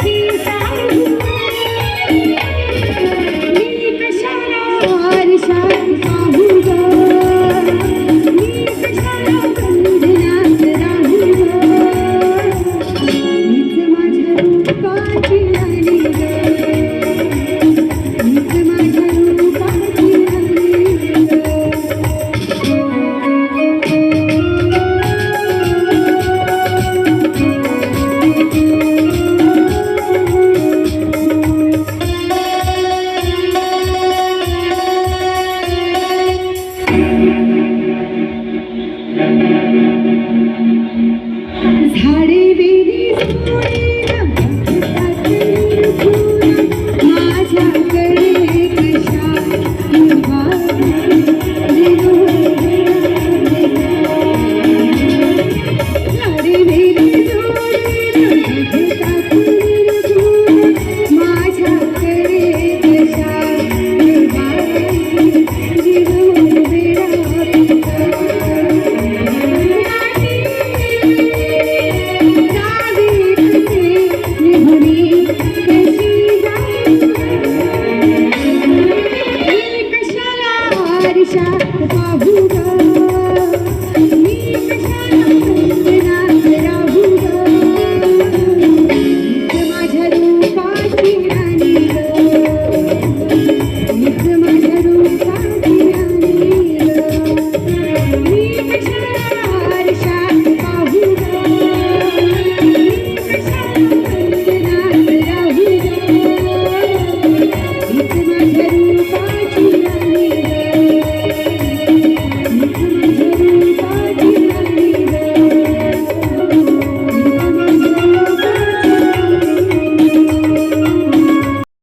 see झाडे वेली Thank you.